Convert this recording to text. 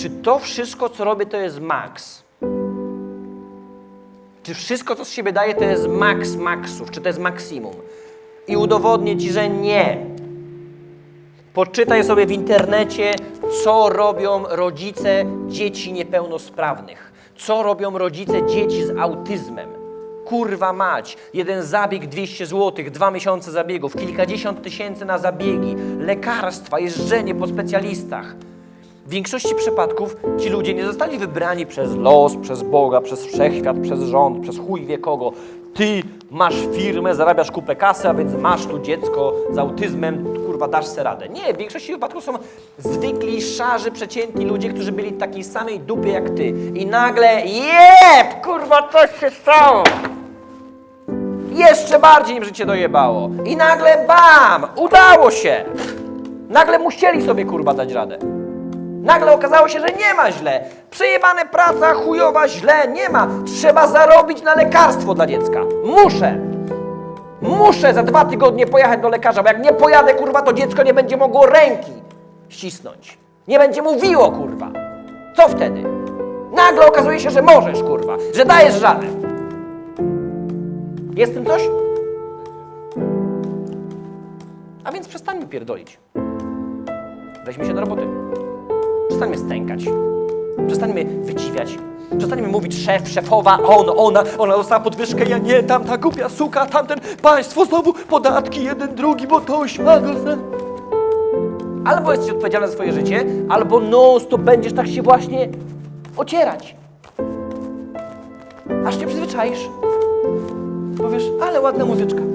czy to wszystko, co robię, to jest maks? Czy wszystko, co z siebie daję, to jest maks maksów? Czy to jest maksimum? I udowodnię ci, że nie. Poczytaj sobie w internecie, co robią rodzice dzieci niepełnosprawnych. Co robią rodzice dzieci z autyzmem. Kurwa mać, jeden zabieg 200 zł, dwa miesiące zabiegów, kilkadziesiąt tysięcy na zabiegi, lekarstwa, jeżdżenie po specjalistach. W większości przypadków ci ludzie nie zostali wybrani przez los, przez Boga, przez wszechświat, przez rząd, przez chuj wie kogo. Ty masz firmę, zarabiasz kupę kasy, a więc masz tu dziecko z autyzmem, kurwa, dasz se radę. Nie, w większości wypadków są zwykli, szarzy, przeciętni ludzie, którzy byli takiej samej dupy jak ty. I nagle, jeb, kurwa, coś się stało. Jeszcze bardziej im życie dojebało. I nagle bam! Udało się! Nagle musieli sobie kurwa dać radę. Nagle okazało się, że nie ma źle. Przejebane praca, chujowa, źle, nie ma. Trzeba zarobić na lekarstwo dla dziecka. Muszę. Muszę za dwa tygodnie pojechać do lekarza, bo jak nie pojadę, kurwa, to dziecko nie będzie mogło ręki ścisnąć. Nie będzie mówiło, kurwa. Co wtedy? Nagle okazuje się, że możesz, kurwa, że dajesz radę. Jest w tym coś? A więc przestańmy pierdolić. Weźmy się do roboty. Przestańmy stękać. Przestańmy wydziwiać. Przestańmy mówić szef, szefowa, on, ona, ona dostała podwyżkę, ja nie, tamta głupia suka, tamten państwo znowu podatki, jeden, drugi, bo to śmago. Albo jesteś odpowiedzialny za swoje życie, albo no, to będziesz tak się właśnie ocierać. Aż się przyzwyczaisz. Powiesz, ale ładna muzyczka.